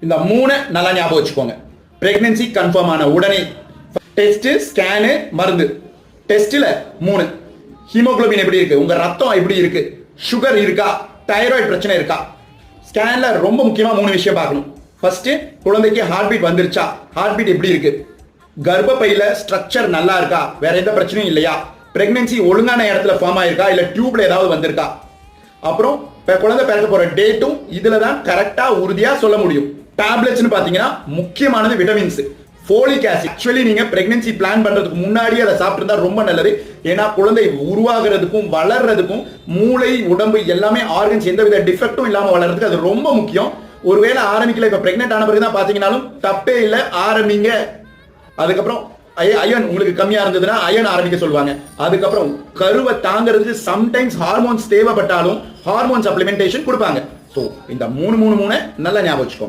இந்த மூணு நல்லா ஞாபகம் வச்சுக்கோங்க. பிரெக்னன்சி கன்ஃபார்ம் ஆன உடனே டெஸ்ட் ஸ்கேனு மருந்து. டெஸ்ட்ல மூணு. ஹீமோகுளோபின் எப்படி இருக்கு? உங்க ரத்தம் எப்படி இருக்கு? சுகர் இருக்கா? தைராய்டு பிரச்சனை இருக்கா? ஸ்கேன்ல ரொம்ப முக்கியமா மூணு விஷயம் பார்க்கணும். ஃபர்ஸ்ட் குழந்தைக்கு ஹார்ட் பீட் வந்துருச்சா? ஹார்ட் பீட் எப்படி இருக்கு? கர்ப்பப்பையில ஸ்ட்ரக்சர் நல்லா இருக்கா? வேற எந்த பிரச்சனையும் இல்லையா? பிரெக்னன்சி ஒழுங்கான இடத்துல ஃபார்ம் ஆயிருக்கா? இல்ல டியூப்ல ஏதாவது வந்திருக்கா? அப்புறம் குழந்தை பிறக்க போற டேட்டும் இதுல தான் கரெக்டா உறுதியா சொல்ல முடியும். டேப்லெட்ஸ்னு பாத்தீங்கன்னா முக்கியமானது விட்டமின்ஸ் ஃபோலிக் ஆசிட் ஆக்சுவலி நீங்க பிரெக்னன்சி பிளான் பண்றதுக்கு முன்னாடி அதை சாப்பிட்டுருந்தா ரொம்ப நல்லது. ஏன்னா குழந்தை உருவாகிறதுக்கும் வளர்றதுக்கும் மூளை உடம்பு எல்லாமே ஆர்கன்ஸ் எந்தவித டிஃபெக்டும் இல்லாம வளர்றதுக்கு அது ரொம்ப முக்கியம். ஒருவேளை ஆரம்பிக்கல இப்ப பிரெக்னென்ட் ஆன பிறகு தான் பாத்தீங்கன்னாலும் தப்பே இல்லை ஆரம்பிங்க. அதுக்கப்புறம் அயன் உங்களுக்கு கம்மியா இருந்ததுன்னா அயன் ஆரம்பிக்க சொல்லுவாங்க. அதுக்கப்புறம் கருவை தாங்கிறதுக்கு சம்டைம்ஸ் ஹார்மோன்ஸ் தேவைப்பட்டாலும் ஹார்மோன் சப்ளிமெண்டேஷன் கொடுப்பாங்க. ஸோ இந்த மூணு மூணு மூணு நல்லா ஞாபகம் வச்சுக்கோங்க.